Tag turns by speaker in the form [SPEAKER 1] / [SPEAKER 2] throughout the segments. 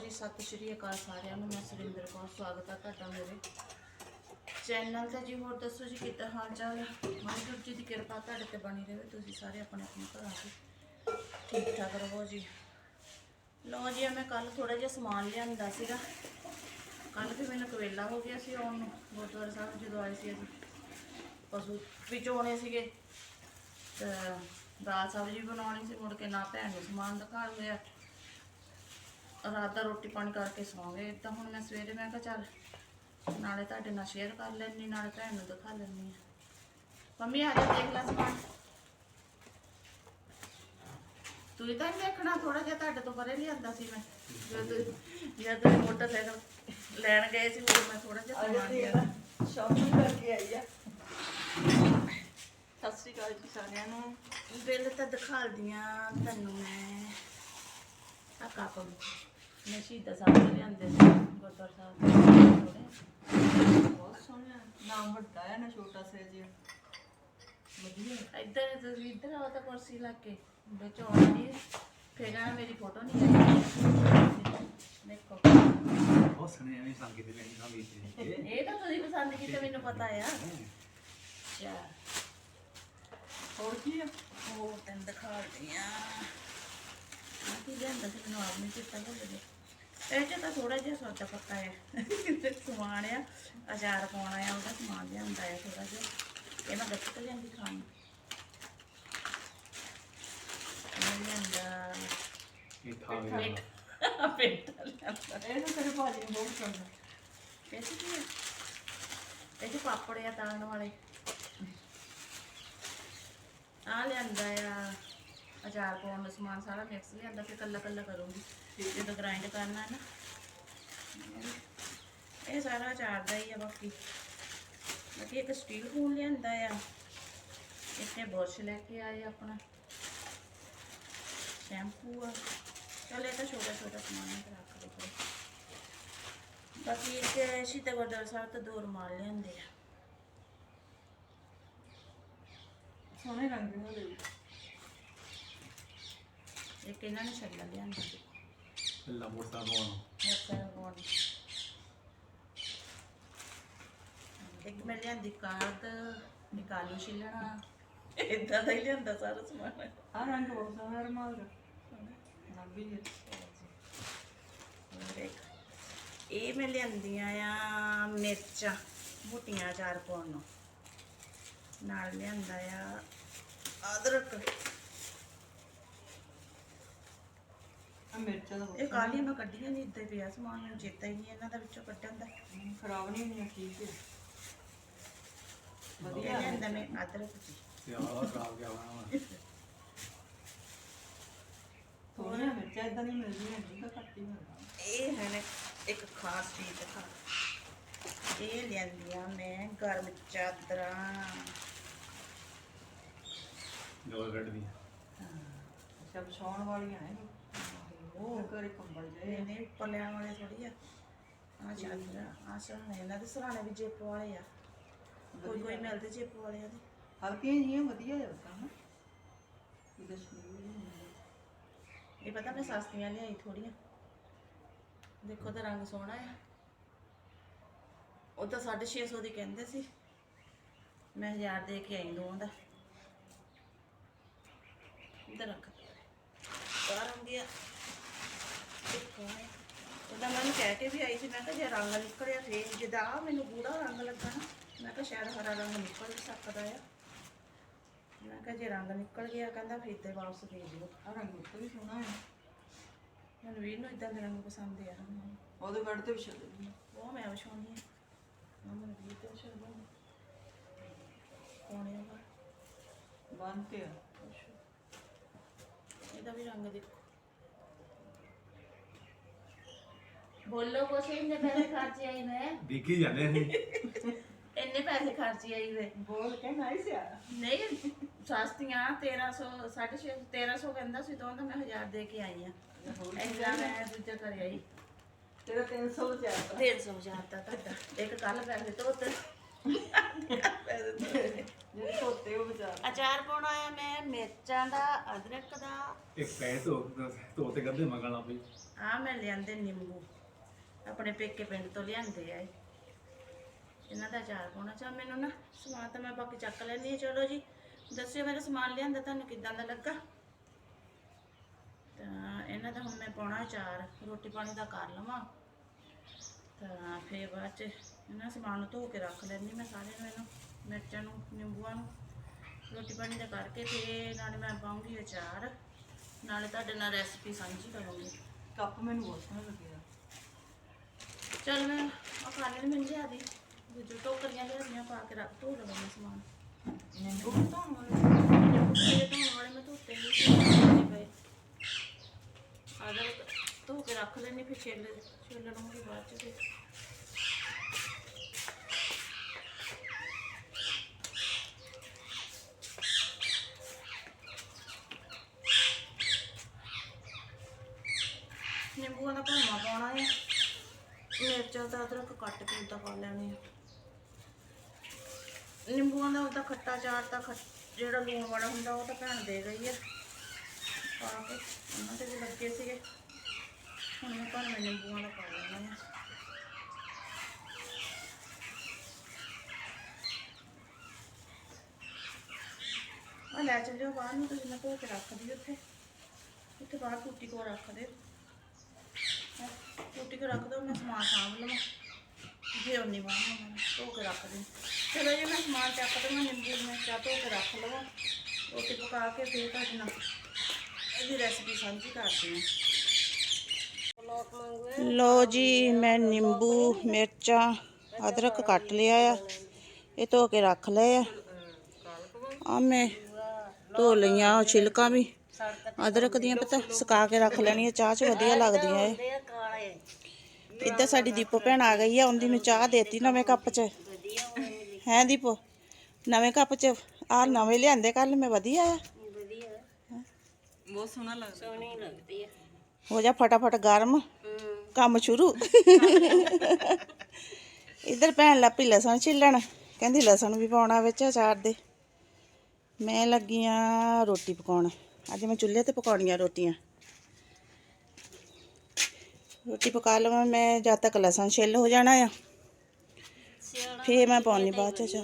[SPEAKER 1] ਜੀ, ਸਤਿ ਸ਼੍ਰੀ ਅਕਾਲ ਸਾਰਿਆਂ ਨੂੰ। ਮੈਂ ਸੁਰਿੰਦਰ ਕੌਰ, ਸਵਾਗਤ ਆ ਤੁਹਾਡਾ ਮੇਰੇ ਚੈਨਲ ਤੇ। ਜੀ, ਹੋਰ ਦੱਸੋ ਜੀ, ਕਿੱਦਾਂ ਹਾਲ ਚਾਲ ਹੈ ਵਾਹਿਗੁਰੂ ਜੀ ਦੀ ਕਿਰਪਾ ਤੁਹਾਡੇ ਤੇ ਬਣੀ ਰਹੇ। ਤੁਸੀਂ ਸਾਰੇ ਆਪਣੇ ਆਪਣੇ ਘਰਾਂ 'ਚ ਠੀਕ ਠਾਕ ਰਹੋ ਜੀ। ਲਓ ਜੀ ਮੈਂ ਕੱਲ ਥੋੜਾ ਜਿਹਾ ਸਮਾਨ ਲਿਆਂਦਾ ਸੀਗਾ। ਕੱਲ ਵੀ ਮੈਨੂੰ ਕਵੇਲਾ ਹੋ ਗਿਆ ਸੀ ਆਉਣ ਨੂੰ। ਗੁਰਦੁਆਰਾ ਸਾਹਿਬ ਜਦੋਂ ਆਏ ਸੀ ਅਸੀਂ, ਪਸ਼ੂ ਵੀ ਚੋਣੇ ਸੀਗੇ। ਤੇ ਦਾਲ ਸਬਜ਼ੀ ਬਣਾਉਣੀ ਸੀ। ਮੁੜ ਕੇ ਨਾ ਭੈਣ ਨੂੰ ਸਮਾਨ ਦਿਖਾ ਲਿਆ। ਰਾਤ ਦਾ ਰੋਟੀ ਪਾਣੀ ਕਰਕੇ ਸੌਂ ਗਏ ਤਾਂ ਹੁਣ ਮੈਂ ਸਵੇਰੇ ਮੈਂ ਕਿਹਾ ਚੱਲ ਨਾਲੇ ਤੁਹਾਡੇ ਨਾਲ ਸ਼ੇਅਰ ਕਰ ਲੈਣੀ ਨਾਲੇ ਭੈਣ ਨੂੰ ਦਿਖਾ ਲੈਣੀ ਆ ਮੰਮੀ ਆ ਜਾ ਦੇਖ ਲੈ ਸਮਾਨ। ਤੂੰ ਤਾਂ ਦੇਖਣਾ ਥੋੜਾ ਜਿਹਾ ਤੁਹਾਡੇ ਤੋਂ ਪਰੇ ਲਿਆਂਦਾ ਸੀ ਮੈਂ। ਜਦ ਜਦ ਤੁਸੀਂ ਮੋਟਰਸਾਈਕਲ ਲੈਣ ਗਏ ਸੀ ਉਦੋਂ ਮੈਂ ਥੋੜਾ ਜਿਹਾ ਸਮਾਨ ਲਿਆ।
[SPEAKER 2] ਸ਼ਾਪਿੰਗ ਕਰਕੇ ਆਈ ਆ।
[SPEAKER 1] ਸਤਿ ਸ਼੍ਰੀ ਅਕਾਲ ਜੀ ਸਾਰਿਆਂ ਨੂੰ। ਬਿੱਲ ਤਾਂ ਦਿਖਾਲਦੀਆਂ ਤੁਹਾਨੂੰ ਮੈਂ। ਆ ਕੱਪ ਮੈਂ ਸ਼ਹੀਦਾਂ ਸਾਹਿਬ ਤੋਂ ਲਿਆਂਦੇ ਸੀ ਗੁਰਦੁਆਰਾ ਸਾਹਿਬ ਤੋਂ ਥੋੜੇ
[SPEAKER 2] ਬਹੁਤ ਸੋਹਣਾ ਨਾਮ ਵੱਡਾ ਹੈ ਨਾ ਛੋਟਾ ਸਾ ਜਿਹਾ। ਵਧੀਆ।
[SPEAKER 1] ਇੱਧਰ ਤੁਸੀਂ ਇੱਧਰ ਆਓ ਤਾਂ ਕੁਰਸੀ ਲਾ ਕੇ। ਵਿੱਚ ਆਉਣੀ ਫੇਰ ਕਹਿਣਾ ਮੇਰੀ ਫੋਟੋ ਨਹੀਂ ਆਈ। ਦੇਖੋ।
[SPEAKER 3] ਬਹੁਤ ਸਣੇ ਐਵੇਂ ਸੰਗੀਤ ਦੇ ਨਹੀਂ ਸੰਗੀਤ ਦੇ
[SPEAKER 1] ਇਹ ਤਾਂ ਤੁਸੀਂ ਪਸੰਦ ਕੀਤਾ ਮੈਨੂੰ ਪਤਾ ਆ। ਅੱਛਾ।
[SPEAKER 2] ਹੋਰ ਕੀ ਆ?
[SPEAKER 1] ਹੋਰ ਤੈਨੂੰ ਦਿਖਾਉਂਦੀ ਆ ਆ। ਕੀ ਲਿਆਂਦਾ ਸੀ ਮੈਨੂੰ ਆਪ ਨਹੀਂ ਚੇਤਾ ਭੁੱਲ ਗਿਆ ਇਹ ਚ ਤਾਂ ਥੋੜਾ ਜਿਹਾ ਸੌਦਾ ਪੱਤਾ ਹੈ। ਸਮਾਨ ਆ ਅਚਾਰ ਪਾਉਣਾ ਆ ਉਹਦਾ ਸਮਾਨ ਲਿਆਂਦਾ ਆ ਥੋੜਾ ਜਿਹਾ। ਇਹ ਮੈਂ ਗੱਤ ਕੇ ਲਿਆਂਦੀ ਖਾਣ। ਨੂੰ। ਇਹ ਲਿਆਂਦਾ।
[SPEAKER 3] ਇਹ ਥਾ ਗਿਆ
[SPEAKER 1] ਪੇਟ ਪੇਟ ਲਿਆਂਦਾ।
[SPEAKER 2] ਇਹ ਤਾਂ ਤੇਰੇ ਭਾਜੀ ਨੂੰ ਬਹੁਤ ਪਸੰਦ ਆ।
[SPEAKER 1] ਇਹ 'ਚ ਕੀ ਹੈ ਇਹ 'ਚ ਪਾਪੜ ਆ ਤਾਣ ਵਾਲੇ। ਆ ਲਿਆਂਦਾ ਆ। ਅਚਾਰ ਪਾਉਣ ਦਾ ਸਮਾਨ ਸਾਰਾ ਮਿਕਸ ਲਿਆਂਦਾ ਫਿਰ ਕੱਲਾ ਕੱਲਾ ਕਰੂੰਗੀ। ਜਦੋਂ ਗ੍ਰਾਈਂਡ ਕਰਨਾ ਹੈ ਨਾ। ਇਹ ਸਾਰਾ ਅਚਾਰ ਦਾ ਹੀ ਆ ਬਾਕੀ। ਬਾਕੀ ਇੱਕ ਸਟੀਲ ਫੋਨ ਲਿਆਂਦਾ ਆ। ਇੱਥੇ ਬੁਰਸ਼ ਲੈ ਕੇ ਆਏ ਆਪਣਾ। ਸ਼ੈਂਪੂ ਆ। ਚਲ ਇਹ ਤਾਂ ਛੋਟਾ ਛੋਟਾ ਸਮਾਨ ਹੈ ਰੱਖ ਦੋ ਬਾਕੀ ਇੱਕ ਸ਼ੀਤਾ ਗੁਰਦੁਆਰਾ ਸਾਹਿਬ ਤੋਂ ਦੋ ਰੁਮਾਲ ਲਿਆਂਦੇ ਆ।
[SPEAKER 2] ਸੋਹਣੇ ਰੰਗ ਦੇ ਹੋਏ
[SPEAKER 1] ਇੱਕ ਇਹਨਾਂ ਨੇ ਛੱਲਾ ਲਿਆਂਦਾ ਸੀ
[SPEAKER 3] ਅੱਲਾ ਮੋਟਾ ਬੋਨ
[SPEAKER 1] ਮੋਟਾ ਲਗਾਉਣ ਇੱਕ ਮੈਂ ਲਿਆਂਦੀ ਕਾਰਡ ਨਿਕਾਲੂ ਛਿੱਲਣਾ। ਇਦਾਂ ਦਾ ਹੀ ਲਿਆਂਦਾ ਸਾਰਾ ਸਮਾਨ।
[SPEAKER 2] ਆ ਰੰਗ ਬਹੁਤ ਸੋਹਣਾ ਰਮਾਲ ਦਾ। ਰੰਗ ਵੀ ਹੈ
[SPEAKER 1] ਹੋਰ ਇੱਕ ਇਹ ਮੈਂ ਲਿਆਂਦੀਆਂ ਆ ਮਿਰਚਾਂ ਮੋਟੀਆਂ ਚਾਰ ਪਾਉਣ ਨੂੰ। ਨਾਲ ਲਿਆਂਦਾ ਆ ਅਦਰਕ।
[SPEAKER 2] ਆ ਮਿਰਚਾਂ ਦਾ
[SPEAKER 1] ਇਹ ਕਾਲੀਆਂ ਮੈਂ ਕੱਢੀਆਂ ਨਹੀਂ ਇੱਦਾਂ ਹੀ ਪਿਆ ਸਮਾਨ ਮੈਨੂੰ ਚੇਤਾ ਹੀ ਨਹੀਂ ਇਹਨਾਂ ਦਾ ਵਿੱਚੋਂ ਕੱਢਣ ਦਾ।
[SPEAKER 2] ਖਰਾਬ ਨਹੀਂ ਹੋਈਆਂ ਠੀਕ ਹੈ।
[SPEAKER 1] ਇਹ
[SPEAKER 2] ਵਧੀਆ।
[SPEAKER 1] ਲਿਆਂਦਾ ਮੈਂ ਅਦਰਕ ਜੀ
[SPEAKER 3] ਆਹ ਖਰਾਬ ਗਿਆ ਵਾ।
[SPEAKER 2] ਥੋੜੀਆਂ ਮਿਰਚਾਂ ਇਦਾਂ ਨਹੀਂ ਮਿਲਦੀਆਂ ਨਹੀਂ ਤਾਂ ਘੱਟ ਹੀ ਮਿਲਦਾ
[SPEAKER 1] ਇਹ ਹੈ ਨਾ ਇੱਕ ਖਾਸ ਚੀਜ਼ ਦਿਖਾ। ਇਹ ਲਿਆਂਦੀਆਂ ਮੈਂ ਗਰਮ ਚਾਦਰਾਂ।
[SPEAKER 3] ਦੋ ਗੱਡਦੀ
[SPEAKER 2] ਅੱਛਾ ਵਿਛਾਉਣ ਵਾਲੀਆਂ ਨੇ। ਉਹ ਘਰੇ ਕੰਬਲ ਜੇ
[SPEAKER 1] ਇਹ ਨੇ। ਉੱਪਰ ਲੈਣ ਵਾਲੇ ਥੋੜੀ ਆ। ਆ ਚਾਦਰਾਂ ਆ ਸਰਾਣੇ ਇਹਨਾਂ ਦੇ ਸਰਾਣੇ ਵੀ ਜੇਪ ਵਾਲੇ ਆ। ਕੋਈ ਕੋਈ ਮਿਲਦੇ ਜੇਪ ਵਾਲਿਆਂ ਦੇ।
[SPEAKER 2] ਹਲਕੀਆਂ ਜੀਆਂ ਵਧੀਆ ਲੱਗਦਾ ਨਾ ਇਹਦਾ ਸ਼ਨੀਲ ਨਹੀਂ ਹੁੰਦਾ
[SPEAKER 1] ਇਹ ਪਤਾ ਮੈਂ ਸਸਤੀਆਂ ਲਿਆਈ ਥੋੜੀਆਂ ਦੇਖੋ ਤਾਂ ਰੰਗ ਸੋਹਣਾ ਆ। ਉਹ ਤਾਂ 650 ਦੀ ਕਹਿੰਦੇ ਸੀ। ਮੈਂ 1000 ਦੇ ਕੇ ਆਈ ਦੋਵਾਂ ਦਾ। ਇਧਰ ਰੱਖ। ਬਾਹਰ ਆਉਂਦੀ ਆ। ਦੇਖੋ ਉਹਦਾ ਮੈਂ ਉਹਨੂੰ ਕਹਿ ਕੇ ਵੀ ਆਈ ਸੀ ਮੈਂ ਕਿਹਾ ਜੇ ਰੰਗ ਨਿਕਲਿਆ ਫੇਰ ਜਿੱਦਾਂ ਆਹ ਮੈਨੂੰ ਗੂੜਾ ਰੰਗ ਲੱਗਾ ਨਾ ਮੈਂ ਕਿਹਾ ਸ਼ਾਇਦ ਹਰਾ ਰੰਗ ਨਿਕਲ ਵੀ ਸਕਦਾ ਆ। ਮੈਂ ਕਿਹਾ ਜੇ ਰੰਗ ਨਿਕਲ ਗਿਆ ਕਹਿੰਦਾ ਫਿਰ ਤੇ ਵਾਪਸ ਦੇ ਦਿਓ।
[SPEAKER 2] ਆ ਰੰਗ ਉੱਤੇ ਵੀ ਸੋਹਣਾ ਹੈ
[SPEAKER 1] ਮੈਨੂੰ ਵੀਰ ਨੂੰ ਇਦਾਂ ਦੇ ਰੰਗ ਪਸੰਦ ਆ।
[SPEAKER 2] ਉਹਦੇ ਕੱਢ ਤੇ ਵਿਛਾ ਦੇ
[SPEAKER 1] ਉਹ ਮੈਂ ਵਿਛਾਉਣੀ ਆ। ਨਾ ਮੈਨੂੰ ਵੀਰ ਤੇ ਵਿਛਾਉਣਾ ਕੋਣੇ ਆ
[SPEAKER 2] ਬੰਨ ਤੇ ਆ।
[SPEAKER 1] ਇਹਦਾ ਵੀ ਰੰਗ ਦੇਖੋ। ਬੋਲੋ ਕੁਛ ਇੰਨੇ ਪੈਸੇ ਖਰਚੇ ਆਈ ਮੈਂ।
[SPEAKER 3] ਦੇਖੀ ਜਾਂਦੇ ਸੀ
[SPEAKER 1] ਇੰਨੇ ਪੈਸੇ ਖਰਚੇ ਆਈ ਵੇ
[SPEAKER 2] ਬੋਲ ਕੇ ਨਾਈਸ ਆ।
[SPEAKER 1] ਨਹੀਂ ਸਸਤੀਆਂ 1300 650 1300 ਕਹਿੰਦਾ ਸੀ ਤਾਂ ਮੈਂ 1000 ਦੇ ਕੇ ਆਈ ਆ। ਇੰਨਾ ਮੈਂ ਦੂਜਾ ਕਰਿਆ ਹੀ
[SPEAKER 2] ਤੇਰਾ 300 ਬਚਾਇਆ
[SPEAKER 1] 150 ਹਜ਼ਾਰ ਦਾ ਤੁਹਾਡਾ। ਇੱਕ ਕੱਲ ਪੈਸੇ ਧੋਤੇ। ਪੈਸੇ ਧੋਤੇ
[SPEAKER 2] ਜਿਹੜੇ ਧੋਤੇ ਉਹ ਬਚਾ
[SPEAKER 1] ਅਚਾਰ ਪਾਉਣਾ ਆ ਮੈਂ ਮਿਰਚਾਂ ਦਾ ਅਦਰਕ ਦਾ।
[SPEAKER 3] ਇਹ ਪੈ ਧੋ ਧੋ ਤੇ ਗੱਦੇ ਮੰਗਣਾ ਪਈ
[SPEAKER 1] ਆ ਮੈਂ ਲਿਆਂਦੇ ਨਿੰਬੂ। ਆਪਣੇ ਪੇਕੇ ਪਿੰਡ ਤੋਂ ਲਿਆਂਦੇ ਆ ਇਹ। ਇਹਨਾਂ ਦਾ ਅਚਾਰ ਪਾਉਣਾ। ਚਾਹ ਮੈਨੂੰ ਨਾ ਸਮਾਨ ਤਾਂ ਮੈਂ ਬਾਕੀ ਚੱਕ ਲੈਂਦੀ ਹਾਂ। ਚਲੋ ਜੀ, ਦੱਸਿਓ ਮੇਰਾ ਸਮਾਨ ਲਿਆਂਦਾ, ਤੁਹਾਨੂੰ ਕਿੱਦਾਂ ਦਾ ਲੱਗਾ? ਤਾਂ ਇਹਨਾਂ ਦਾ ਹੁਣ ਮੈਂ ਪਾਉਣਾ ਅਚਾਰ। ਰੋਟੀ ਪਾਣੀ ਦਾ ਕਰ ਲਵਾਂ। ਤਾਂ ਫਿਰ ਬਾਅਦ ਚ ਇਹਨਾਂ ਸਮਾਨ ਨੂੰ ਧੋ ਕੇ ਰੱਖ ਲੈਂਦੀ ਮੈਂ ਸਾਰੇ ਨੂੰ, ਇਹਨੂੰ, ਮਿਰਚਾਂ ਨੂੰ, ਨਿੰਬੂਆਂ ਨੂੰ। ਰੋਟੀ ਪਾਣੀ ਦਾ ਕਰਕੇ ਤੇ ਨਾਲੇ ਮੈਂ ਪਾਉਂਗੀ ਅਚਾਰ। ਨਾਲੇ ਤੁਹਾਡੇ ਨਾਲ ਰੈਸਪੀ ਸਾਂਝੀ ਕਰਾਂਗੀ।
[SPEAKER 2] ਕੱਪ ਮੈਨੂੰ ਬਹੁਤ ਸੋਹਣਾ ਲੱਗਿਆ।
[SPEAKER 1] ਚਲ ਮੈਂ ਖਾਣੇ ਨੂੰ ਦੀ। ਦੂਜੇ ਟੋਕਰੀਆਂ ਲਿਆਦੀਆਂ ਪਾ ਕੇ ਰੱਖ ਧੋ ਲਵਾਂ ਮੈਂ ਸਮਾਨ
[SPEAKER 2] ਨਿੰਬੂ ਵੀ ਧੋਣ ਵਾਲੇ
[SPEAKER 1] ਜਿਹੜੇ ਧੋਣ ਵਾਲੇ ਮੈਂ ਧੋਤੇ ਨਹੀਂ ਪਏ। ਅਦਰ ਧੋ ਕੇ ਰੱਖ ਲੈਣੀ ਫਿਰ ਛਿੱਲ ਛਿੱਲ ਲਵਾਂਗੀ ਬਾਅਦ ਚ ਫਿਰ ਨਿੰਬੂਆਂ ਦਾ ਭਰਮਾ ਪਾਉਣਾ ਹੈ ਮਿਰਚਾਂ ਦਾ ਅਦਰਕ ਕੱਟ ਕੇ ਉਦਾਂ ਪਾ ਲੈਣੀ ਹੈ ਨਿੰਬੂਆਂ ਖੱਟਾ ਚਾਰ ਤਾਂ ਜਿਹੜਾ ਲੂਣ ਵਾਲਾ ਹੁੰਦਾ ਉਹ ਤਾਂ ਭੈਣ ਦੇ ਗਈ ਹੈ। ਪਾ ਕੇ ਉਹਨਾਂ ਦੇ ਵੀ ਲੱਗੇ ਸੀਗੇ। ਹੁਣ ਮੈਂ ਭਰਵੇਂ ਨਿੰਬੂਆਂ ਦਾ ਪਾ ਲੈਣਾ ਹੈ। ਆ ਲੈ ਚੱਲਿਓ ਬਾਹਰ ਨੂੰ ਤੁਸੀਂ ਮੈਂ ਧੋ ਕੇ ਰੱਖ ਦਿਓ ਉੱਥੇ। ਉੱਥੇ ਬਾਹਰ ਟੁੱਟੀ ਕੋਲ ਰੱਖ ਦਿਓ। ਹੈਂ, ਕੋ ਰੱਖ ਦੋ ਮੈਂ ਸਮਾਨ ਸਾਂਭ ਲਵਾਂ। ਜੇ ਉਨੀ ਬਾਹਰ ਨੂੰ ਧੋ ਕੇ ਰੱਖ ਦੇ ਚਲੋ ਜੀ, ਮੈਂ ਸਮਾਨ ਚੱਕ ਦਵਾਂ ਨਿੰਬੂ ਮੈਂ ਚਾਹ ਧੋ ਕੇ ਰੱਖ ਲਵਾਂ। ਰੋਟੀ ਪਕਾ ਕੇ ਫੇਰ ਤੁਹਾਡੇ ਨਾਲ ਇਹਦੀ ਰੈਸਪੀ ਸਾਂਝੀ ਕਰਦੀ ਹਾਂ। ਲੋ ਜੀ, ਮੈਂ ਨਿੰਬੂ, ਮਿਰਚਾਂ, ਅਦਰਕ ਕੱਟ ਲਿਆ ਆ। ਇਹ ਧੋ ਕੇ ਰੱਖ ਲਏ ਆ। ਆ ਮੈਂ ਧੋ ਲਈਆਂ ਉਹ ਛਿਲਕਾਂ ਵੀ। ਅਦਰਕ ਦੀਆਂ ਪਤਾ ਸੁਕਾ ਕੇ ਰੱਖ ਲੈਣੀਆਂ, ਚਾਹ 'ਚ ਵਧੀਆ ਲੱਗਦੀਆਂ ਇਹ। ਇੱਧਰ ਸਾਡੀ ਦੀਪੋ ਭੈਣ ਆ ਗਈ ਆ, ਉਹਦੀ ਨੂੰ ਚਾਹ ਦੇਤੀ ਨਵੇਂ ਕੱਪ 'ਚ। ਹੈ ਦੀਪੋ? ਨਵੇਂ ਕੱਪ 'ਚ ਆ ਨਵੇਂ ਲਿਆਂਦੇ ਕੱਲ ਮੈਂ ਵਧੀਆ ਆ।
[SPEAKER 2] ਬਹੁਤ ਸੋਹਣਾ ਲੱਗਦਾ।
[SPEAKER 1] ਹੋ ਜਾ ਫਟਾਫਟ ਗਰਮ। ਕੰਮ ਸ਼ੁਰੂ। ਇੱਧਰ ਭੈਣ ਲੱਪੀ ਲਸਣ ਛਿੱਲਣ। ਕਹਿੰਦੀ ਲਸਣ ਵੀ ਪਾਉਣਾ ਵਿੱਚ ਅਚਾਰ ਦੇ। ਮੈਂ ਲੱਗੀ ਆ ਰੋਟੀ ਪਕਾਉਣ। ਅੱਜ ਮੈਂ ਚੁੱਲ੍ਹੇ ਤੇ ਪਕਾਉਣੀਆਂ ਰੋਟੀਆਂ। ਰੋਟੀ ਪਕਾ ਲਵਾਂ ਮੈਂ ਜਦ ਤੱਕ ਲਸਣ ਛਿੱਲ ਹੋ ਜਾਣਾ ਆ। ਫੇਰ ਮੈਂ ਪਾਉਣੀ ਬਾਅਦ ਚ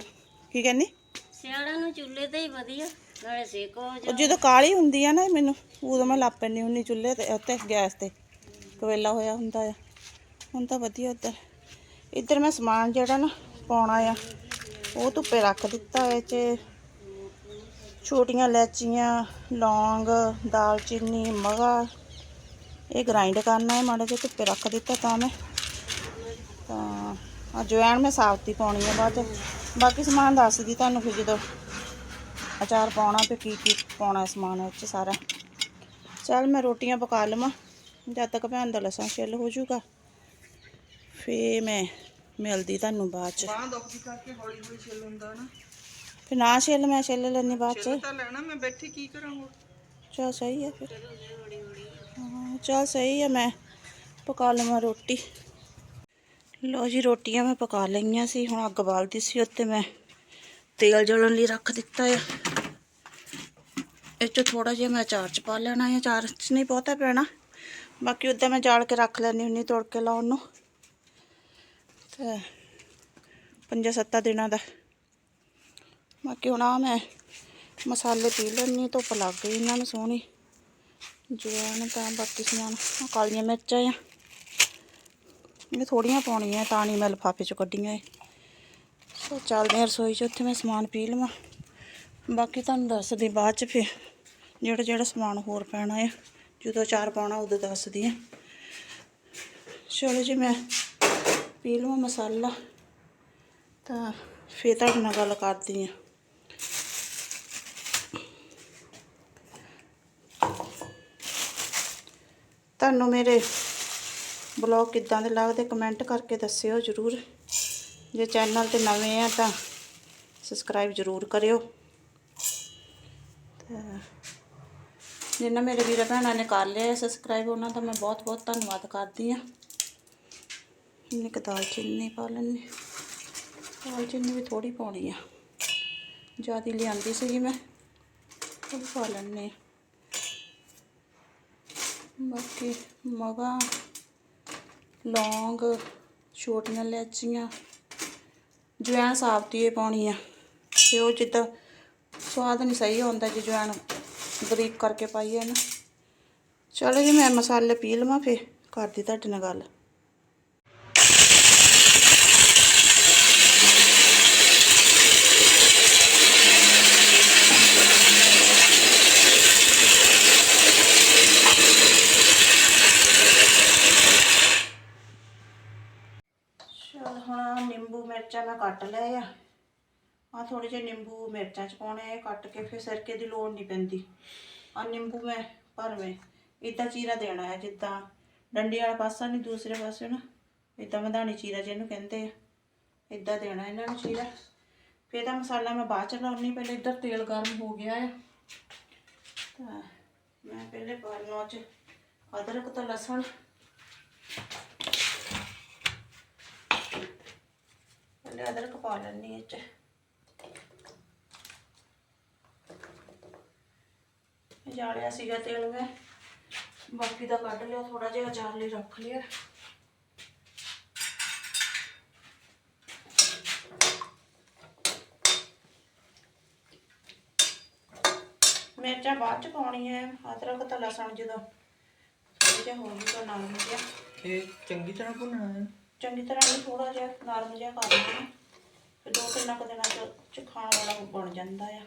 [SPEAKER 1] ਕੀ ਕਹਿੰਦੀ?
[SPEAKER 4] ਸਿਆੜਾਂ ਨੂੰ ਚੁੱਲ੍ਹੇ ਤੇ ਹੀ ਵਧੀਆ ਨਾਲੇ ਸੇਕੋ
[SPEAKER 1] ਉਹ ਜਦੋਂ ਕਾਲੀ ਹੁੰਦੀ ਆ ਨਾ ਮੈਨੂੰ ਉਦੋਂ ਮੈਂ ਲੱਪ ਪੈਂਦੀ ਹੁੰਦੀ ਚੁੱਲ੍ਹੇ ਤੇ ਉੱਤੇ ਗੈਸ ਤੇ। ਕਵੇਲਾ ਹੋਇਆ ਹੁੰਦਾ ਆ। ਹੁਣ ਤਾਂ ਵਧੀਆ ਉੱਧਰ। ਇੱਧਰ ਮੈਂ ਸਮਾਨ ਜਿਹੜਾ ਨਾ ਪਾਉਣਾ ਆ ਉਹ ਧੁੱਪੇ ਰੱਖ ਦਿੱਤਾ ਇਹ ਚ। ਛੋਟੀਆਂ ਇਲਾਚੀਆਂ ਲੌਂਗ ਦਾਲਚੀਨੀ ਮਗਾ। ਇਹ ਗ੍ਰਾਈਂਡ ਕਰਨਾ ਹੈ ਮਾੜਾ ਜਿਹਾ ਧੁੱਪੇ ਰੱਖ ਦਿੱਤਾ ਤਾਂ ਮੈਂ। ਤਾਂ ਆ ਜਵੈਣ ਮੈਂ ਸਾਫਤੀ ਪਾਉਣੀ ਆ ਬਾਅਦ ਬਾਕੀ ਸਮਾਨ ਦੱਸਦੀ ਤੁਹਾਨੂੰ ਫਿਰ ਜਦੋਂ ਅਚਾਰ ਪਾਉਣਾ ਤੇ ਕੀ ਕੀ ਪਾਉਣਾ ਸਮਾਨ ਵਿੱਚ ਸਾਰਾ। ਚੱਲ ਮੈਂ ਰੋਟੀਆਂ ਪਕਾ ਲਵਾਂ ਜਦ ਤੱਕ ਭੈਣ ਦਾ ਲਸਣ ਛਿੱਲ ਹੋ ਜਾਊਗਾ ਫੇ ਮੈਂ ਮਿਲਦੀ ਤੁਹਾਨੂੰ ਬਾਅਦ ਚ।
[SPEAKER 2] ਬਾਹਾਂ ਦੁਖਦੀ ਕਰਕੇ ਹੌਲੀ ਹੌਲੀ ਛਿੱਲ ਹੁੰਦਾ ਨਾ।
[SPEAKER 1] ਫੇ ਨਾ ਛਿੱਲ ਮੈਂ ਛਿੱਲ ਲੈਣੀ ਬਾਅਦ ਚ।
[SPEAKER 2] ਤਾਂ ਲੈਣਾ ਮੈਂ ਬੈਠੀ ਕੀ ਕਰਾਂ ਹੋਰ
[SPEAKER 1] ਚਲ ਸਹੀ ਹੈ ਫਿਰ। ਚਲ ਸਹੀ ਹੈ ਮੈਂ ਪਕਾ ਲਵਾਂ ਰੋਟੀ। ਲੋ ਜੀ, ਰੋਟੀਆਂ ਮੈਂ ਪਕਾ ਲਈਆਂ ਸੀ, ਹੁਣ ਅੱਗ ਬਾਲਦੀ ਸੀ ਉੱਤੇ ਮੈਂ ਤੇਲ ਜਲਣ ਲਈ ਰੱਖ ਦਿੱਤਾ ਆ। ਇਹ ਚ ਥੋੜਾ ਜਿਹਾ ਮੈਂ ਅਚਾਰ ਚ ਪਾ ਲੈਣਾ ਹੈ ਅਚਾਰ ਚ ਨਹੀਂ ਬਹੁਤਾ ਪੈਣਾ। ਬਾਕੀ ਉੱਦਾਂ ਮੈਂ ਜਾਲ ਕੇ ਰੱਖ ਲੈਣੀ ਹੁੰਨੀ ਤੋੜ ਕੇ ਲਾਉਣ ਨੂੰ। ਤੇ ਪੰਜਾਂ ਸੱਤਾਂ ਦਿਨਾਂ ਦਾ। ਬਾਕੀ ਹੁਣ ਆ ਮੈਂ ਮਸਾਲੇ ਪੀ ਲੈਣੀ ਧੁੱਪ ਲੱਗ ਗਈ ਇਹਨਾਂ ਨੂੰ ਸੋਹਣੀ। ਜਵੈਣ ਤਾਂ ਬਾਕੀ ਸਮਾਨ ਕਾਲੀਆਂ ਮਿਰਚਾਂ ਆ। ਇਹ ਥੋੜੀਆਂ ਪਾਉਣੀਆਂ, ਤਾਂ ਨਹੀਂ ਮੈਂ ਲਿਫਾਫੇ ਚੋਂ ਕੱਢੀਆਂ ਏ ਸੋ ਚੱਲਦੇ ਹਾਂ ਰਸੋਈ 'ਚ, ਉੱਥੇ ਮੈਂ ਸਮਾਨ ਪੀ ਲਵਾਂ। ਬਾਕੀ ਤੁਹਾਨੂੰ ਦੱਸਦੀ ਬਾਅਦ 'ਚ ਫਿਰ, ਜਿਹੜਾ ਜਿਹੜਾ ਸਮਾਨ ਹੋਰ ਪੈਣਾ ਆ, ਜਦੋਂ ਚਾਰ ਪਾਉਣਾ ਉਦੋਂ ਦੱਸਦੀ ਆ ਚਲੋ ਜੀ ਮੈਂ ਪੀ ਲਵਾਂ ਮਸਾਲਾ, ਤਾਂ ਫਿਰ ਤੁਹਾਡੇ ਨਾਲ ਗੱਲ ਕਰਦੀ ਆ ਤੁਹਾਨੂੰ ਮੇਰੇ ਬਲੌਗ ਕਿੱਦਾਂ ਦੇ ਲੱਗਦੇ ਕਮੈਂਟ ਕਰਕੇ ਦੱਸਿਓ ਜਰੂਰ। ਜੇ ਚੈਨਲ ਤੇ ਨਵੇਂ ਆ ਤਾਂ ਸਬਸਕ੍ਰਾਈਬ ਜਰੂਰ ਕਰਿਓ। ਤੇ ਜਿਨ੍ਹਾਂ ਮੇਰੇ ਵੀਰਾਂ ਭੈਣਾਂ ਨੇ ਕਰ ਲਿਆ ਸਬਸਕ੍ਰਾਈਬ, ਉਹਨਾਂ ਦਾ ਮੈਂ ਬਹੁਤ ਬਹੁਤ ਧੰਨਵਾਦ ਕਰਦੀ ਆ ਇੰਨੀ ਕੁ ਦਾਲਚੀਨੀ ਪਾ ਲੈਣੀ ਦਾਲਚੀਨੀ ਵੀ ਥੋੜੀ ਪਾਉਣੀ ਆ। ਜ਼ਿਆਦਾ ਲਿਆਂਦੀ ਸੀਗੀ ਮੈਂ, ਉਹ ਵੀ ਪਾ ਲੈਣੇ ਬਾਕੀ ਮਗਾ ਲੌਂਗ, ਛੋਟੀਆਂ ਇਲਾਚੀਆਂ, ਜਵੈਣ ਸਾਬਤੀ ਹੀ ਪਾਉਣੀ ਆ। ਤੇ ਉਹ ਜਿੱਦਾਂ ਸਵਾਦ ਨਹੀਂ ਸਹੀ ਹੁੰਦਾ ਜੇ ਜਵੈਣ ਬਰੀਕ ਕਰਕੇ ਪਾਈਏ ਨਾ। ਚਲੋ ਜੀ, ਮੈਂ ਮਸਾਲੇ ਪੀ ਲਵਾਂ ਫੇ ਕਰਦੀ ਤੁਹਾਡੇ ਨਾਲ ਗੱਲ ਚਲ ਹੁਣ ਨਿੰਬੂ ਮਿਰਚਾਂ ਮੈਂ ਕੱਟ ਲਏ ਆ। ਆ ਥੋੜੇ ਜਿਹੇ ਨਿੰਬੂ ਮਿਰਚਾਂ ਚ ਪਾਉਣੇ ਆ ਕੱਟ ਕੇ ਫਿਰ ਸਰਕੇ ਦੀ ਲੋੜ ਨਹੀਂ ਪੈਂਦੀ। ਆ ਨਿੰਬੂ ਮੈਂ ਭਰਵੇਂ ਇਦਾਂ ਚੀਰਾ ਦੇਣਾ ਹੈ ਜਿੱਦਾਂ ਡੰਡੀ ਵਾਲਾ ਪਾਸਾ ਨਹੀਂ ਦੂਸਰੇ ਪਾਸੇ ਨਾ ਇਦਾਂ ਮਧਾਣੀ ਚੀਰਾ ਜਿਹਨੂੰ ਕਹਿੰਦੇ ਆ। ਇਦਾਂ ਦੇਣਾ ਇਹਨਾਂ ਨੂੰ ਚੀਰਾ। ਫਿਰ ਇਹਦਾ ਮਸਾਲਾ ਮੈਂ ਬਾਅਦ ਚ ਲਾਉਣੀ, ਪਹਿਲੇ ਇੱਧਰ ਤੇਲ ਗਰਮ ਹੋ ਗਿਆ ਆ। ਤਾਂ ਮੈਂ ਪਹਿਲੇ ਪਾਲਣਾ ਲਵਾਂ ਚ ਅਦਰਕ ਤੇ ਲਸਣ ਪਹਿਲੇ ਅਦਰਕ ਪਾ ਲੈਣੀ ਇਹ ਚ। ਜਾਲਿਆ ਸੀਗਾ ਤੇਲ ਮੈਂ। ਬਾਕੀ ਦਾ ਕੱਢ ਲਿਆ ਥੋੜਾ ਜਿਹਾ ਅਚਾਰ ਲਈ ਰੱਖ ਲਿਆ। ਮਿਰਚਾਂ ਬਾਅਦ ਚ ਪਾਉਣੀ ਹੈ ਅਦਰਕ ਤੇ ਲਸਣ ਜਦੋਂ। ਥੋੜਾ ਜਿਹਾ ਹੋ ਜੂਗਾ ਨਰਮ ਜਿਹਾ
[SPEAKER 2] ਇਹ ਚੰਗੀ ਤਰ੍ਹਾਂ ਭੁੰਨਣਾ ਹੈ।
[SPEAKER 1] ਚੰਗੀ ਤਰ੍ਹਾਂ ਨਹੀਂ ਥੋੜਾ ਜਿਹਾ ਨਰਮ ਜਿਹਾ ਕਰ ਦੇਣਾ ਫਿਰ ਦੋ ਤਿੰਨ ਕੁ ਦਿਨਾਂ ਚ ਖਾਣ ਵਾਲਾ ਬਣ ਜਾਂਦਾ ਆ।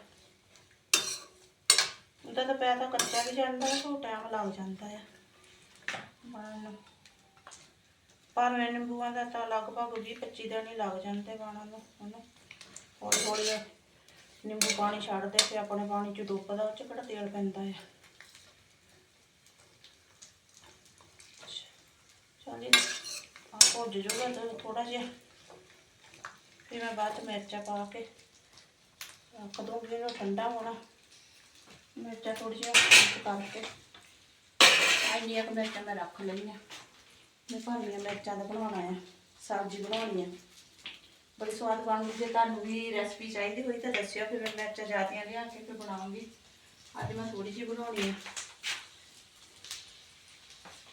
[SPEAKER 1] ਉਹਦਾ ਤਾਂ ਪਿਆ ਤਾਂ ਕੱਚਾ ਵੀ ਜਾਂਦਾ ਹੈ ਥੋੜਾ ਟਾਈਮ ਲੱਗ ਜਾਂਦਾ ਆ। ਬਣਨ ਨੂੰ ਪਰ ਮੈਂ ਨਿੰਬੂਆਂ ਦਾ ਤਾਂ ਲਗਭਗ 20 25 ਦਿਨ ਹੀ ਲੱਗ ਜਾਂਦੇ ਬਣਨ ਨੂੰ ਉਹਨੂੰ ਹੌਲੀ ਹੌਲੀ ਨਿੰਬੂ ਪਾਣੀ ਛੱਡਦੇ ਤੇ ਆਪਣੇ ਪਾਣੀ ਚ ਡੁੱਬਦਾ, ਉਹ ਚ ਕਿਹੜਾ ਤੇਲ ਪੈਂਦਾ ਆ। ਚੱਲ ਆ ਭੁੱਜ ਜੂਗਾ ਤਾਂ ਥੋੜਾ ਜਿਹਾ। ਫਿਰ ਮੈਂ ਬਾਅਦ ਚ ਮਿਰਚਾਂ ਪਾ ਕੇ ਰੱਖ ਦੂੰਗੀ ਇਹਨੂੰ ਠੰਡਾ ਹੋਣਾ। ਮਿਰਚਾਂ ਥੋੜੀ ਜਿਹਾ ਕਰਕੇ। ਇੰਨੀਆਂ ਕੁ ਮਿਰਚਾਂ ਮੈਂ ਰੱਖ ਲਈਆਂ। ਮੈਂ ਭਰਵੀਆਂ ਮਿਰਚਾਂ ਦਾ ਬਣਾਉਣਾ ਹੈ ਸਬਜ਼ੀ ਬਣਾਉਣੀ ਹੈ ਬੜੀ ਸਵਾਦ ਬਣਦੀ ਜੇ ਤੁਹਾਨੂੰ ਵੀ ਰੈਸਪੀ ਚਾਹੀਦੀ ਹੋਈ ਤਾਂ ਦੱਸਿਓ, ਫਿਰ ਮੈਂ ਮਿਰਚਾਂ ਜ਼ਿਆਦੀਆਂ ਲਿਆ ਕੇ ਫਿਰ ਬਣਾਉਂਗੀ। ਅੱਜ ਮੈਂ ਥੋੜੀ ਜਿਹੀ ਬਣਾਉਣੀ ਹੈ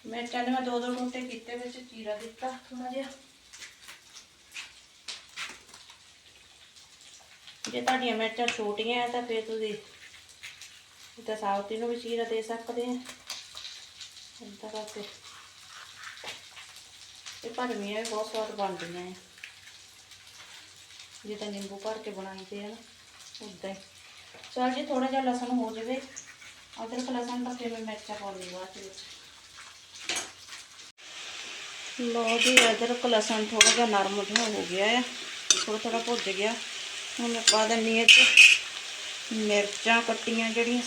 [SPEAKER 1] ਮਿਰਚਾਂ ਨੇ ਮੈਂ ਦੋ ਦੋ ਟੋਟੇ ਕੀਤੇ ਵਿੱਚ ਚੀਰਾ ਦਿੱਤਾ ਥੋੜਾ ਜਿਹਾ। ਜੇ ਤੁਹਾਡੀਆਂ ਮਿਰਚਾਂ ਛੋਟੀਆਂ ਆ ਤਾਂ ਫਿਰ ਤੁਸੀਂ ਤਾਂ ਸਾਵਤੀ ਨੂੰ ਵੀ ਚੀਰਾ ਦੇ ਸਕਦੇ ਆ। ਇੰਤਾ ਕਰਕੇ। ਇਹ ਭਰਵੀਆਂ ਵੀ ਬਹੁਤ ਸਵਾਦ ਬਣਦੀਆਂ ਆ। ਜੇ ਨਿੰਬੂ ਭਰ ਕੇ ਬਣਾਉਂਦੇ ਆ ਨਾ ਉਦਾਂ ਹੀ। ਚਲ ਜੀ ਥੋੜਾ ਜਿਹਾ ਲਸਣ ਹੋ ਜਾਵੇ। ਅਦਰਕ, ਲਸਣ ਤਾਂ ਫਿਰ ਮੈਂ ਮਿਰਚਾਂ ਪਾਉਂਦੀ ਬਾਅਦ ਵਿੱਚ। ਲੋ ਜੀ ਅਦਰਕ ਲਸਣ ਥੋੜਾ ਜਿਹਾ ਨਰਮ ਜਿਹਾ ਹੋ ਗਿਆ ਆ। ਥੋੜਾ ਥੋੜਾ ਭੁੱਜ ਗਿਆ। ਹੁਣ ਮੈਂ ਪਾ ਦਿੰਨੀ ਇਹ 'ਚ ਮਿਰਚਾਂ ਕੱਟੀਆਂ ਜਿਹੜੀਆਂ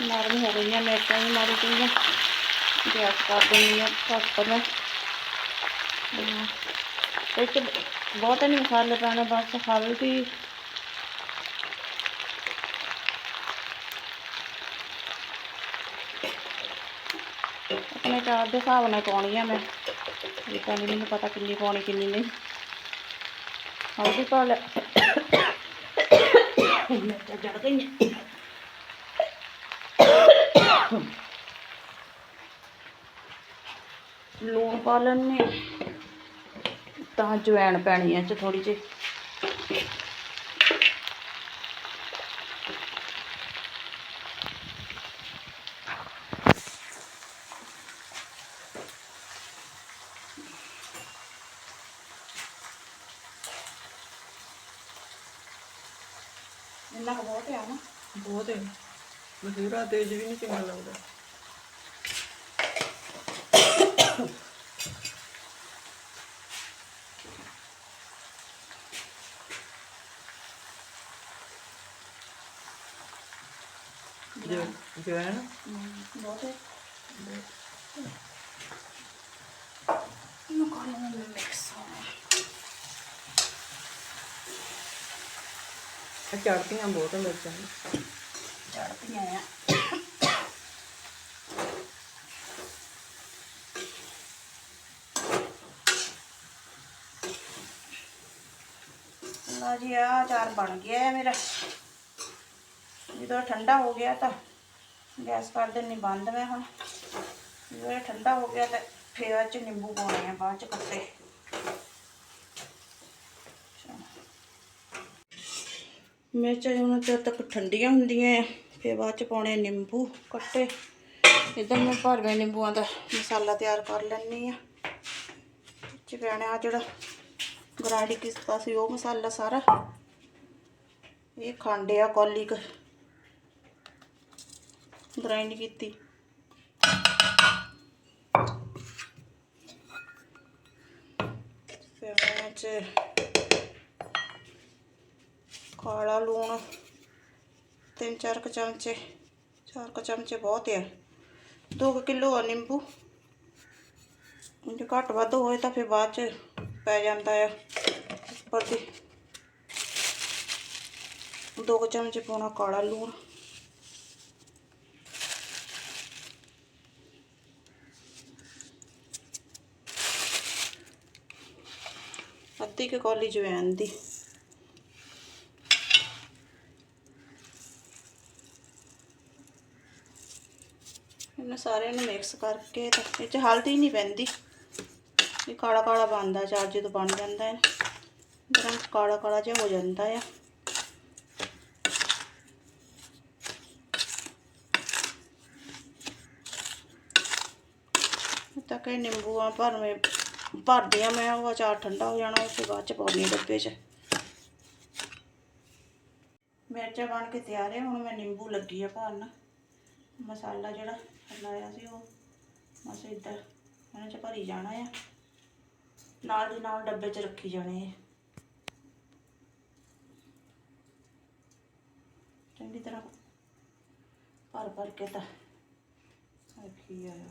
[SPEAKER 1] ਨਰਮ ਹੋ ਗਈਆਂ ਮਿਰਚਾਂ ਵੀ ਮਾਰੀ ਗਈਆਂ ਗੈਸ ਕਰ ਦਿੰਦੀ ਹਾਂ ਘੱਟ ਪਰ ਮੈਂ ਹਾਂ। ਬਹੁਤ ਨਹੀਂ ਮਸਾਲੇ ਪਾਣਾ, ਬਸ ਹਲਦੀ। ਆਪਣੇ ਚਾਰ ਦੇ ਹਿਸਾਬ ਨਾਲ ਪਾਉਣੀ ਆ ਮੈਂ। ਜਿੱਦਾਂ ਨਹੀਂ ਮੈਨੂੰ ਪਤਾ ਕਿੰਨੀ ਪਾਉਣੀ, ਕਿੰਨੀ ਨਹੀਂ। ਹਲਦੀ ਪਾ ਲੈ ਮਿਰਚਾਂ ਜੜ ਗਈਆਂ ਲੂਣ ਪਾ ਲੈਣੇ ਤਾਂ ਜਵੈਣ ਪੈਣੀ ਹੈ ਚ ਥੋੜੀ ਜਿਹੀ।
[SPEAKER 2] ਤੇ ਮਸੂਰਾ ਦੇਸ਼ ਵੀ ਨਹੀਂ ਚੰਗਾ ਲੱਗਦਾ। ਜੋ ਜੋ ਹੈ ਨਾ।
[SPEAKER 1] ਬਹੁਤ ਹੈ ਇਹਨੂੰ ਕੋਲੇ ਨਾਲ ਮਿਕਸ
[SPEAKER 2] ਹੋ ਅਚਾਰ ਦੀਆਂ ਬਹੁਤ ਮਿਰਚਾਂ।
[SPEAKER 1] ਚੜਦੀਆਂ ਆ ਲਓ ਜੀ ਆ ਅਚਾਰ ਬਣ ਗਿਆ ਹੈ ਮੇਰਾ। ਜਦੋਂ ਠੰਡਾ ਹੋ ਗਿਆ ਤਾਂ ਗੈਸ ਕਰ ਦੇਣੀ ਬੰਦ ਮੈਂ ਹੁਣ। ਜਦੋਂ ਠੰਡਾ ਹੋ ਗਿਆ ਤਾਂ ਫਿਰ ਇਹ ਚ ਨਿੰਬੂ ਪਾਉਣੇ ਆ ਬਾਅਦ ਚ ਕੱਟੇ ਮਿਰਚਾਂ ਜਦੋਂ ਚਿਰ ਤੱਕ ਠੰਡੀਆਂ ਹੁੰਦੀਆਂ ਆ। ਫਿਰ ਬਾਅਦ ਚ ਪਾਉਣੇ ਨਿੰਬੂ ਕੱਟੇ। ਇਦਾਂ ਮੈਂ ਭਰਵੇਂ ਨਿੰਬੂਆਂ ਦਾ ਮਸਾਲਾ ਤਿਆਰ ਕਰ ਲੈਣੀ ਆ ਚ ਪੈਣਾ ਆ ਜਿਹੜਾ ਗਰਾਂਡੀ ਕੀਤਾ ਸੀ, ਉਹ ਮਸਾਲਾ ਸਾਰਾ। ਇਹ ਖੰਡ ਆ ਕੌਲੀ ਗ੍ਰਾਈਂਡ ਕੀਤੀ। ਫਿਰ ਮੈਂ 'ਚ ਕਾਲਾ ਲੂਣ। ਤਿੰਨ ਚਾਰ ਕੁ ਚਮਚੇ ਚਾਰ ਕੁ ਚਮਚੇ ਬਹੁਤ ਆ ਦੋ ਕੁ ਕਿਲੋ ਆ ਨਿੰਬੂ ਜੇ ਘੱਟ ਵੱਧ ਹੋਏ ਤਾਂ ਫਿਰ ਬਾਅਦ ਚ ਪੈ ਜਾਂਦਾ ਆ ਉੱਪਰ ਦੀ ਦੋ ਕੁ ਚਮਚੇ ਪਾਉਣਾ ਕਾਲਾ ਲੂਣ ਅੱਧੀ ਕੁ ਕੌਲੀ ਜਵੈਣ ਦੀ ਇਹਨਾਂ ਸਾਰਿਆਂ ਨੂੰ ਮਿਕਸ ਕਰਕੇ ਤੇ ਇਹ 'ਚ ਹਲਦੀ ਨਹੀਂ ਪੈਂਦੀ। ਇਹ ਕਾਲਾ ਕਾਲਾ ਬਣਦਾ, ਚਾਰ ਜਦੋਂ ਬਣ ਜਾਂਦਾ ਹੈ ਗਰਮ ਕਾਲਾ ਕਾਲਾ ਜਿਹਾ ਹੋ ਜਾਂਦਾ ਆ। ਤਾਂ ਕਿ ਨਿੰਬੂਆਂ ਭਰਵੇਂ ਭਰਦੀ ਆ ਮੈਂ, ਉਹ ਅਚਾਰ ਠੰਡਾ ਹੋ ਜਾਣਾ, ਉਸ ਤੋਂ ਬਾਅਦ ਚ ਪਾਉਣੀ ਡੱਬੇ 'ਚ। ਮਿਰਚਾਂ ਬਣ ਕੇ ਤਿਆਰ ਹੈ ਹੁਣ ਮੈਂ ਨਿੰਬੂ ਲੱਗੀ ਆ ਭਰਨ ਮਸਾਲਾ ਜਿਹੜਾ ਲਾਇਆ ਸੀ ਉਹ। ਬਸ ਇੱਧਰ ਇਹਨਾਂ 'ਚ ਭਰੀ ਜਾਣਾ ਆ। ਨਾਲ ਦੀ ਨਾਲ ਡੱਬੇ 'ਚ ਰੱਖੀ ਜਾਣੇ ਆ। ਚੰਗੀ ਤਰ੍ਹਾਂ ਭਰ ਭਰ ਕੇ ਤਾਂ ਰੱਖੀ ਆਇਆ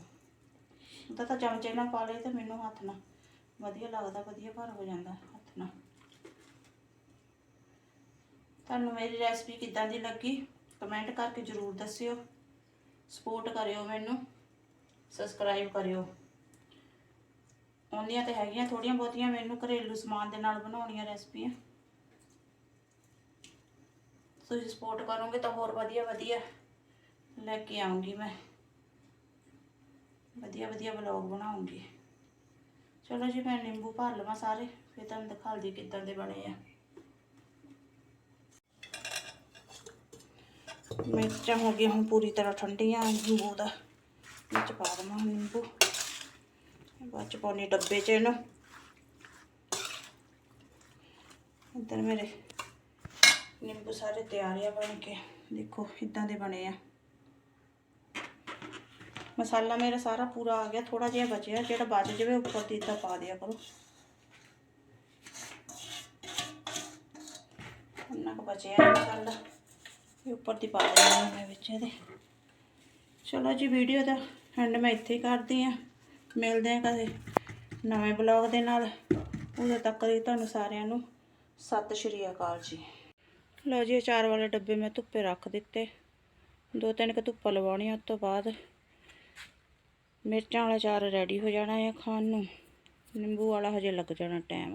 [SPEAKER 1] ਉਹਦਾ ਤਾਂ ਚਮਚੇ ਨਾਲ ਪਾ ਲਏ ਤੇ ਮੈਨੂੰ ਹੱਥ ਨਾਲ। ਵਧੀਆ ਲੱਗਦਾ, ਵਧੀਆ ਭਰ ਹੋ ਜਾਂਦਾ ਹੱਥ ਨਾਲ। ਤੁਹਾਨੂੰ ਮੇਰੀ ਰੈਸਪੀ ਕਿੱਦਾਂ ਦੀ ਲੱਗੀ? ਕਮੈਂਟ ਕਰਕੇ ਜ਼ਰੂਰ ਦੱਸਿਓ। ਸਪੋਰਟ ਕਰਿਓ ਮੈਨੂੰ ਸਬਸਕ੍ਰਾਈਬ ਕਰਿਓ। ਆਉਂਦੀਆਂ ਤੇ ਹੈਗੀਆਂ ਥੋੜੀਆਂ ਬਹੁਤੀਆਂ, ਮੈਨੂੰ ਘਰੇਲੂ ਸਮਾਨ ਦੇ ਨਾਲ ਬਣਾਉਣੀਆਂ ਰੈਸਪੀਆਂ। ਤੁਸੀਂ ਸਪੋਰਟ ਕਰੋਗੇ ਤਾਂ ਹੋਰ ਵਧੀਆ ਵਧੀਆ ਲੈ ਕੇ ਆਉਂਗੀ ਮੈਂ। ਵਧੀਆ ਵਧੀਆ ਵਲੌਗ ਬਣਾਉਂਗੀ। ਚਲੋ ਜੀ, ਮੈਂ ਨਿੰਬੂ ਭਰ ਲਵਾਂ ਸਾਰੇ, ਫਿਰ ਤੁਹਾਨੂੰ ਦਿਖਾਉਂਦੀ ਕਿੱਦਾਂ ਦੇ ਬਣੇ ਆ। ਮਿਰਚਾਂ ਹੋ ਗਈਆਂ ਹੁਣ ਪੂਰੀ ਤਰ੍ਹਾਂ ਠੰਡੀਆਂ ਨਿੰਬੂ ਦਾ ਵਿੱਚ ਪਾ ਦੇਵਾਂ ਨਿੰਬੂ। ਬਾਅਦ ਚ ਪਾਉਣੀ ਡੱਬੇ 'ਚ ਇਹਨੂੰ। ਇੱਧਰ ਮੇਰੇ ਨਿੰਬੂ ਸਾਰੇ ਤਿਆਰ ਆ ਬਣ ਕੇ। ਦੇਖੋ ਇਦਾਂ ਦੇ ਬਣੇ ਆ। ਮਸਾਲਾ ਮੇਰਾ ਸਾਰਾ ਪੂਰਾ ਆ ਗਿਆ ਥੋੜਾ ਜਿਹਾ ਬਚਿਆ, ਜਿਹੜਾ ਬਚ ਜਾਵੇ ਉੱਪਰ ਦੀ ਤਾਂ ਪਾ ਦਿਆ ਕਰੋ। ਇੰਨਾ ਕੁ ਬਚਿਆ ਹੈ ਮਸਾਲਾ। ਇਹ ਉੱਪਰ ਦੀ ਪਾ ਦੇਣਾ ਮੈਂ ਵਿੱਚ ਇਹਦੇ। ਚਲੋ ਜੀ ਵੀਡੀਓ ਦਾ ਐਂਡ ਮੈਂ ਇੱਥੇ ਹੀ ਕਰਦੀ ਆ ਮਿਲਦੇ ਆ ਕਦੇ ਨਵੇਂ ਬਲੌਗ ਦੇ ਨਾਲ। ਉਦੋਂ ਤੱਕ ਲਈ ਤੁਹਾਨੂੰ ਸਾਰਿਆਂ ਨੂੰ ਸਤਿ ਸ਼੍ਰੀ ਅਕਾਲ ਜੀ। ਲਓ ਜੀ ਅਚਾਰ ਵਾਲੇ ਡੱਬੇ ਮੈਂ ਧੁੱਪੇ ਰੱਖ ਦਿੱਤੇ। ਦੋ ਤਿੰਨ ਕੁ ਧੁੱਪਾ ਲਵਾਉਣੀਆਂ ਉਸ ਤੋਂ ਬਾਅਦ ਮਿਰਚਾਂ ਵਾਲਾ ਅਚਾਰ ਰੈਡੀ ਹੋ ਜਾਣਾ ਹੈ ਖਾਣ ਨੂੰ। ਨਿੰਬੂ ਵਾਲਾ ਹਜੇ ਲੱਗ ਜਾਣਾ ਟਾਈਮ